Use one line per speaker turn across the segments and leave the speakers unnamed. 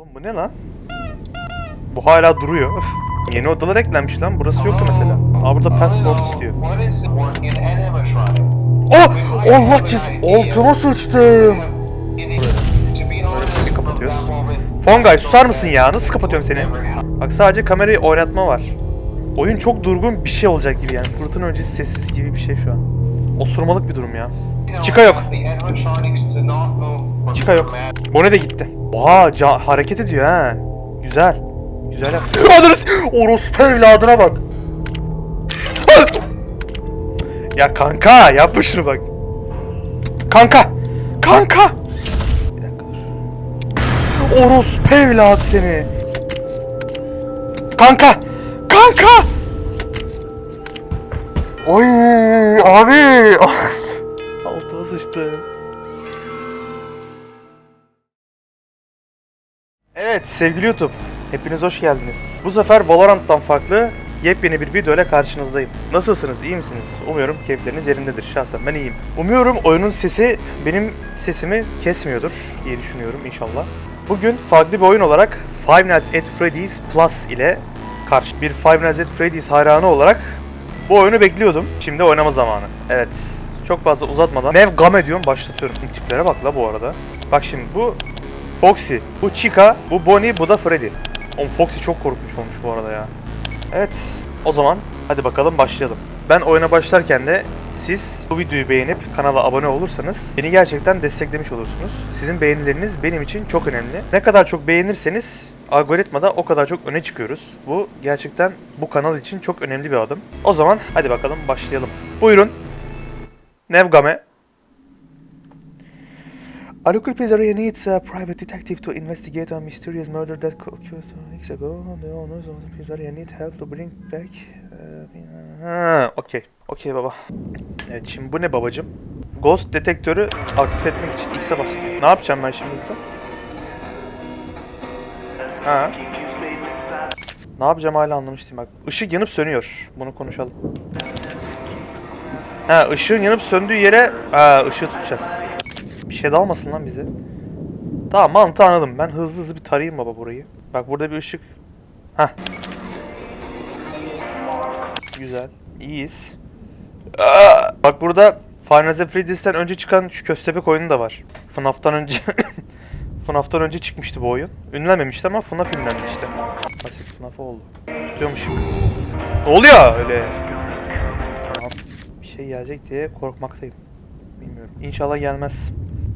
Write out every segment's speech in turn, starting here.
Oğlum bu ne lan? Bu hala duruyor. Öf. Yeni odalar eklenmiş lan. Burası yoktu mesela. Aa burada password istiyor. Oh! Allah kes! Altıma sıçtım.
Böyle
kapatıyoruz. Fongay susar mısın ya? Nasıl kapatıyorum seni? Bak sadece kamerayı oynatma var. Oyun çok durgun bir şey olacak gibi yani. Fırtına öncesi sessiz gibi bir şey şu an. Osurmalık bir durum ya. Çıka yok. Çıka yok. Bone de gitti. Oha ca- hareket ediyor ha. Güzel. Güzel yap. Adres! Orospu evladına bak. ya kanka yapma şunu bak. Kanka! Kanka! Bir dakika dur. Orospu evladı seni. Kanka! Kanka! Oy abi! Altıma sıçtı. Evet sevgili YouTube, hepiniz hoş geldiniz. Bu sefer Valorant'tan farklı yepyeni bir video ile karşınızdayım. Nasılsınız, iyi misiniz? Umuyorum keyifleriniz yerindedir. Şahsen ben iyiyim. Umuyorum oyunun sesi benim sesimi kesmiyordur diye düşünüyorum inşallah. Bugün farklı bir oyun olarak Five Nights at Freddy's Plus ile karşı bir Five Nights at Freddy's hayranı olarak bu oyunu bekliyordum. Şimdi oynama zamanı. Evet. Çok fazla uzatmadan Nev Game diyorum başlatıyorum. Tiplere bak la bu arada. Bak şimdi bu Foxy, bu Chica, bu Bonnie, bu da Freddy. Oğlum Foxy çok korkmuş olmuş bu arada ya. Evet, o zaman hadi bakalım başlayalım. Ben oyuna başlarken de siz bu videoyu beğenip kanala abone olursanız beni gerçekten desteklemiş olursunuz. Sizin beğenileriniz benim için çok önemli. Ne kadar çok beğenirseniz algoritmada o kadar çok öne çıkıyoruz. Bu gerçekten bu kanal için çok önemli bir adım. O zaman hadi bakalım başlayalım. Buyurun. Nevgame. A local police area needs a private detective to investigate a mysterious murder that occurred weeks ago. The owners of the area need help to bring back... Uh, ha, okey. Okey baba. Evet şimdi bu ne babacım? Ghost detektörü aktif etmek için X'e basıyor. Ne yapacağım ben şimdi burada? Ha. Ne yapacağım hala anlamış değilim bak. Işık yanıp sönüyor. Bunu konuşalım. Ha ışığın yanıp söndüğü yere ha, ışığı tutacağız. Bir şey dalmasın lan bize. Tamam mantığı anladım. Ben hızlı hızlı bir tarayayım baba burayı. Bak burada bir ışık. Heh. Güzel. İyiyiz. Bak burada Final Fantasy Freddy's'ten önce çıkan şu köstebek oyunu da var. FNAF'tan önce FNAF'tan önce çıkmıştı bu oyun. Ünlenmemişti ama FNAF ünlendi işte. Klasik FNAF oldu. Tutuyormuşum. Ne oluyor öyle? Tamam. Bir şey gelecek diye korkmaktayım. Bilmiyorum. İnşallah gelmez.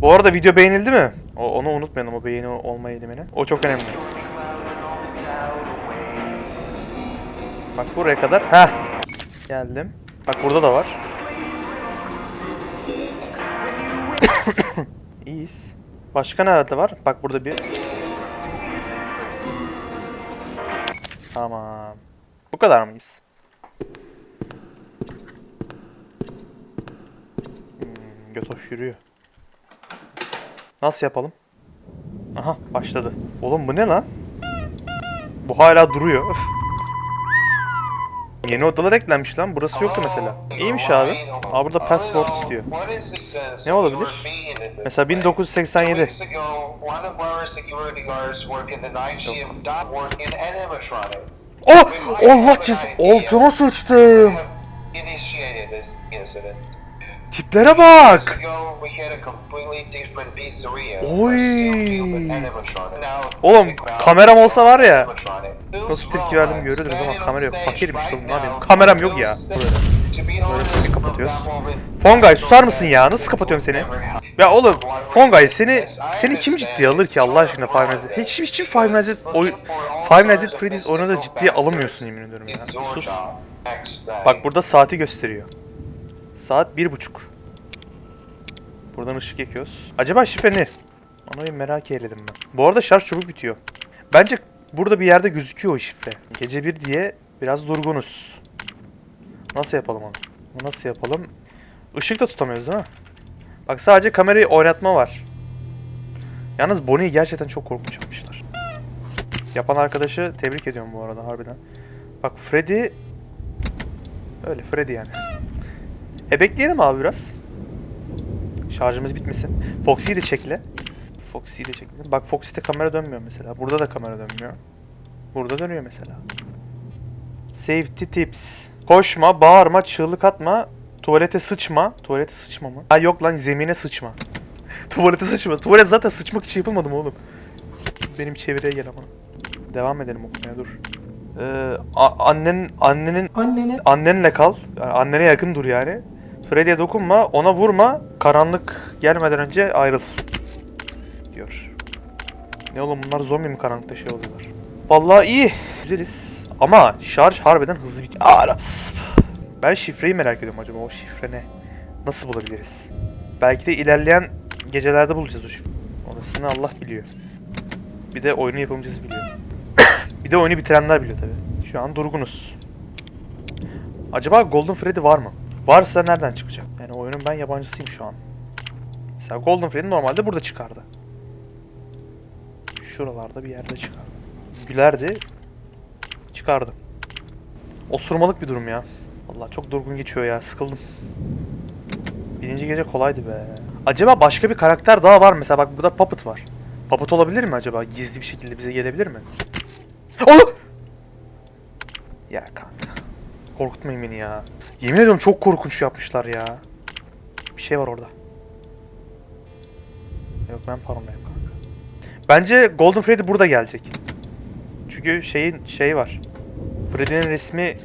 Bu arada video beğenildi mi? O, onu unutmayalım o beğeni olma eğilimini. O çok önemli. Bak buraya kadar. Heh. Geldim. Bak burada da var. İyiyiz. Başka nerede var? Bak burada bir. Tamam. Bu kadar mıyız? Hmm, Götoş yürüyor. Nasıl yapalım? Aha başladı. Oğlum bu ne lan? Bu hala duruyor. Öf. Yeni odalar eklenmiş lan. Burası yoktu mesela. İyiymiş abi. Aa burada password istiyor. Ne olabilir? Mesela 1987. Oh! Allah kes! Altıma sıçtım. Tiplere bak! Oy! Oğlum kameram olsa var ya. Nasıl tepki verdim görürdünüz ama kamera yok. Fakirmiş oğlum ne yapayım? Kameram yok ya. Böyle bir kapatıyoruz. Fongay susar mısın ya? Nasıl kapatıyorum seni? Ya oğlum Fongay seni seni kim ciddiye alır ki Allah aşkına Five Nights Hiç hiç Five Nights at oy Five Nights at Freddy's oyunu da ciddiye alamıyorsun yemin ediyorum ya. Sus. Bak burada saati gösteriyor. Saat bir buçuk. Buradan ışık yakıyoruz. Acaba şifre ne? Onu merak eyledim ben. Bu arada şarj çabuk bitiyor. Bence burada bir yerde gözüküyor o şifre. Gece bir diye biraz durgunuz. Nasıl yapalım onu? Bunu nasıl yapalım? Işık da tutamıyoruz değil mi? Bak sadece kamerayı oynatma var. Yalnız Bonnie'yi gerçekten çok korkunç yapmışlar. Yapan arkadaşı tebrik ediyorum bu arada harbiden. Bak Freddy... Öyle Freddy yani. E bekleyelim abi biraz. Şarjımız bitmesin. Foxy'yi de çekle. Foxy'yi de çektim. Bak Foxy'de kamera dönmüyor mesela. Burada da kamera dönmüyor. Burada dönüyor mesela. Safety tips. Koşma, bağırma, çığlık atma, tuvalete sıçma. Tuvalete sıçma mı? Ha yok lan zemine sıçma. tuvalete sıçma. Tuvalet zaten sıçmak için yapılmadı mı oğlum? Benim çevireye gel ama. Devam edelim okumaya dur. Ee, annen, annenin
Annenin
annenle kal. Yani annene yakın dur yani. Freddy'ye dokunma, ona vurma. Karanlık gelmeden önce ayrıl. Diyor. Ne oğlum bunlar zombi mi karanlıkta şey oluyorlar? Vallahi iyi. Güzeliz. Ama şarj harbiden hızlı bir... Aras. Ben şifreyi merak ediyorum acaba o şifre ne? Nasıl bulabiliriz? Belki de ilerleyen gecelerde bulacağız o şifreyi. Orasını Allah biliyor. Bir de oyunu yapımcısı biliyor. bir de oyunu bitirenler biliyor tabii. Şu an durgunuz. Acaba Golden Freddy var mı? Varsa nereden çıkacak? Yani oyunun ben yabancısıyım şu an. Mesela Golden Freddy normalde burada çıkardı. Şuralarda bir yerde çıkardı. Gülerdi. Çıkardı. Osurmalık bir durum ya. Vallahi çok durgun geçiyor ya. Sıkıldım. Birinci gece kolaydı be. Acaba başka bir karakter daha var? Mesela bak burada Puppet var. Puppet olabilir mi acaba? Gizli bir şekilde bize gelebilir mi? Oh! Ya kanka. Korkutmayın beni ya. Yemin ediyorum çok korkunç yapmışlar ya. Bir şey var orada. Yok ben paranoyum kanka. Bence Golden Freddy burada gelecek. Çünkü şeyin şey var. Freddy'nin resmi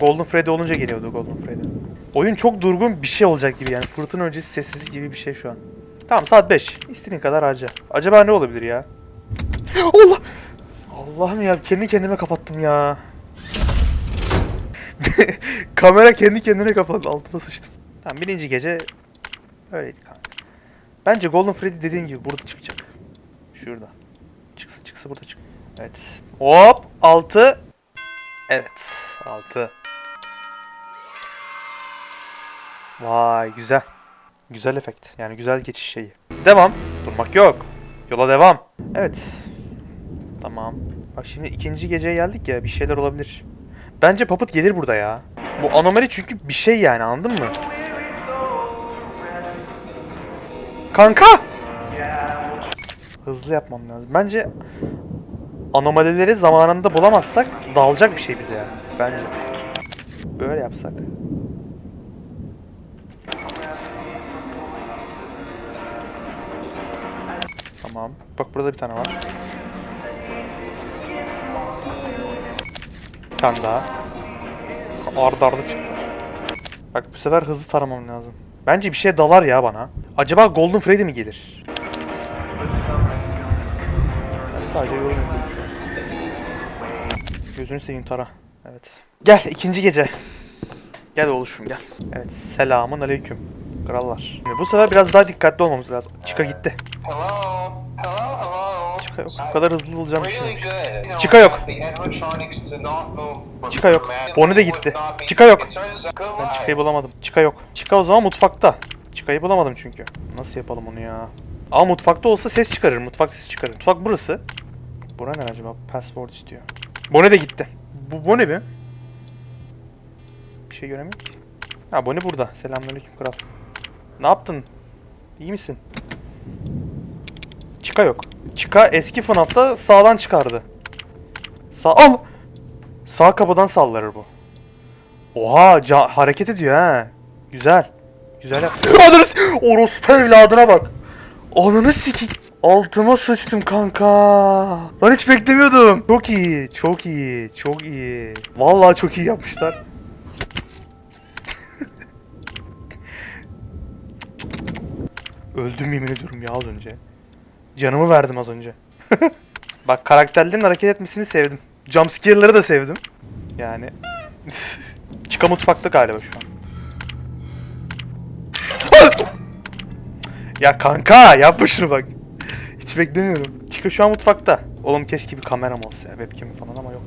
Golden Freddy olunca geliyordu Golden Freddy. Oyun çok durgun bir şey olacak gibi yani. Fırtına öncesi sessizlik gibi bir şey şu an. Tamam saat 5. İstediğin kadar harca. Acaba ne olabilir ya? Allah! Allah'ım ya kendi kendime kapattım ya. Kamera kendi kendine kapandı. Altıma sıçtım. Tamam birinci gece öyleydi kanka. Bence Golden Freddy dediğim gibi burada çıkacak. Şurada. Çıksa çıksa burada çık. Evet. Hop 6. Evet 6. Vay güzel. Güzel efekt. Yani güzel geçiş şeyi. Devam. Durmak yok. Yola devam. Evet. Tamam. Bak şimdi ikinci geceye geldik ya bir şeyler olabilir. Bence Puppet gelir burada ya. Bu anomali çünkü bir şey yani anladın mı? Kanka! Hızlı yapmam lazım. Bence anomalileri zamanında bulamazsak dalacak bir şey bize yani. Bence. Böyle yapsak. Tamam. Bak burada bir tane var. Bir tane daha. Arda arda çıktılar. Bak bu sefer hızlı taramam lazım. Bence bir şey dalar ya bana. Acaba Golden Freddy mi gelir? Ben sadece yorum yapıyorum şu an. Gözünü seveyim tara. Evet. Gel ikinci gece. Gel oğluşum gel. Evet selamun aleyküm. Krallar. Şimdi bu sefer biraz daha dikkatli olmamız lazım. Çıka gitti.
Hello? Hello, hello?
Çıka yok. Bu kadar hızlı olacağım şey Çıka yok. Çıka yok. Bonnie de gitti. Çıka yok. Ben çıkayı bulamadım. Çıka yok. Çıka o zaman mutfakta. Çıkayı bulamadım çünkü. Nasıl yapalım onu ya? Ama mutfakta olsa ses çıkarır. Mutfak sesi çıkarır. Mutfak burası. Bura ne acaba? Password istiyor. Bone de gitti. Bu Bone mi? Bir şey göremiyorum ki. Ha Bone burada. Selamünaleyküm kral. Ne yaptın? İyi misin? Çıka yok. Çıka eski FNAF'ta sağdan çıkardı. Sağ... Al! Sağ kapıdan saldırır bu. Oha ca- hareket ediyor ha. Güzel. Güzel yap. Ananı Orospu evladına bak. Ananı sikik. Altıma sıçtım kanka. Lan hiç beklemiyordum. Çok iyi, çok iyi, çok iyi. Vallahi çok iyi yapmışlar. Öldüm yemin ediyorum ya az önce. Canımı verdim az önce. Bak karakterlerin hareket etmesini sevdim. Jumpscare'ları da sevdim. Yani Çıka mutfakta galiba şu an. ya kanka yapma şunu bak. Hiç beklemiyorum. Çıka şu an mutfakta. Oğlum keşke bir kameram olsa ya. Webcam falan ama yok.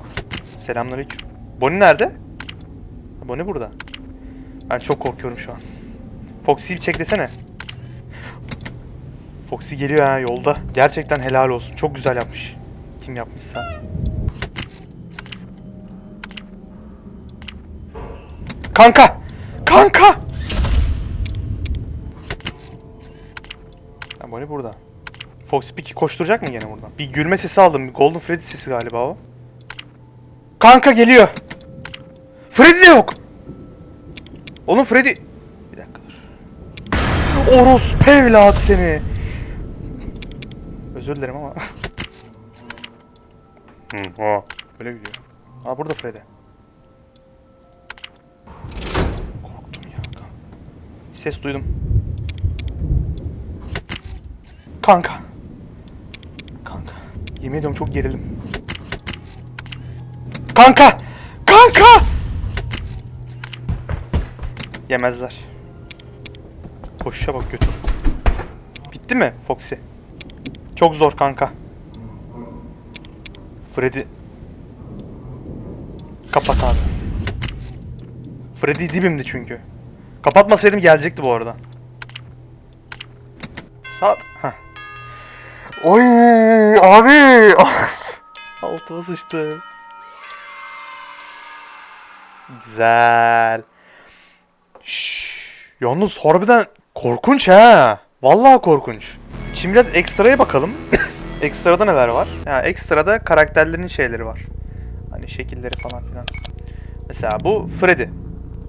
Selamünaleyküm. Bonnie nerede? Bonnie burada. Ben çok korkuyorum şu an. Foxy'yi bir çek desene. Foxy geliyor ha yolda. Gerçekten helal olsun. Çok güzel yapmış. Kim yapmışsa. Kanka! Kanka! Ha, Bonnie burada. Fox Piki koşturacak mı gene buradan? Bir gülme sesi aldım. Golden Freddy sesi galiba o. Kanka geliyor. Freddy yok. Oğlum Freddy... Bir dakika dur. Orospu evladı seni. Özür dilerim ama. Hı, o. Böyle gidiyor. Aa burada Freddy. Korktum ya. Ses duydum. Kanka. Kanka. Yemin ediyorum çok gerildim. Kanka! Kanka! Yemezler. Koşuşa bak götür. Bitti mi Foxy? Çok zor kanka. Freddy. Kapat abi. Freddy dibimdi çünkü. Kapatmasaydım gelecekti bu arada. Saat. Heh. Oy abi. Altıma sıçtı. Güzel. Şşş. Yalnız harbiden korkunç ha. Vallahi korkunç. Şimdi biraz ekstraya bakalım. Ekstrada neler var? Ha, ekstrada karakterlerin şeyleri var. Hani şekilleri falan filan. Mesela bu Freddy.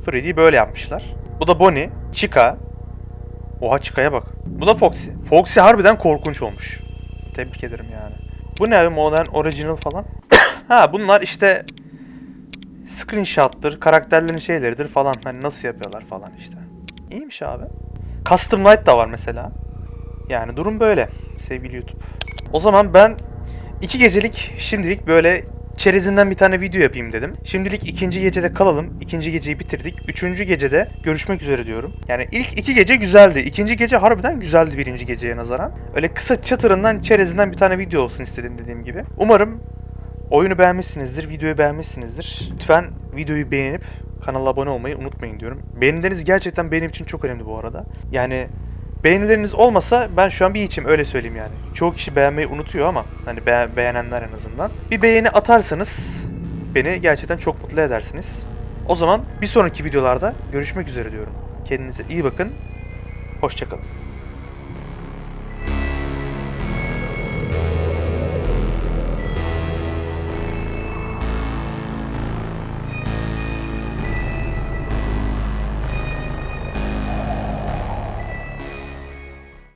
Freddy'yi böyle yapmışlar. Bu da Bonnie, Chica. Oha Chica'ya bak. Bu da Foxy. Foxy harbiden korkunç olmuş. Tebrik ederim yani. Bu ne abi modern original falan? ha bunlar işte screenshot'tır, karakterlerin şeyleridir falan. Hani nasıl yapıyorlar falan işte. İyiymiş abi. Custom Night da var mesela. Yani durum böyle sevgili YouTube. O zaman ben iki gecelik şimdilik böyle çerezinden bir tane video yapayım dedim. Şimdilik ikinci gecede kalalım. İkinci geceyi bitirdik. Üçüncü gecede görüşmek üzere diyorum. Yani ilk iki gece güzeldi. İkinci gece harbiden güzeldi birinci geceye nazaran. Öyle kısa çatırından çerezinden bir tane video olsun istedim dediğim gibi. Umarım oyunu beğenmişsinizdir, videoyu beğenmişsinizdir. Lütfen videoyu beğenip kanala abone olmayı unutmayın diyorum. Beğenileriniz gerçekten benim için çok önemli bu arada. Yani beğenileriniz olmasa ben şu an bir içim öyle söyleyeyim yani. Çoğu kişi beğenmeyi unutuyor ama hani be- beğenenler en azından. Bir beğeni atarsanız beni gerçekten çok mutlu edersiniz. O zaman bir sonraki videolarda görüşmek üzere diyorum. Kendinize iyi bakın. Hoşçakalın.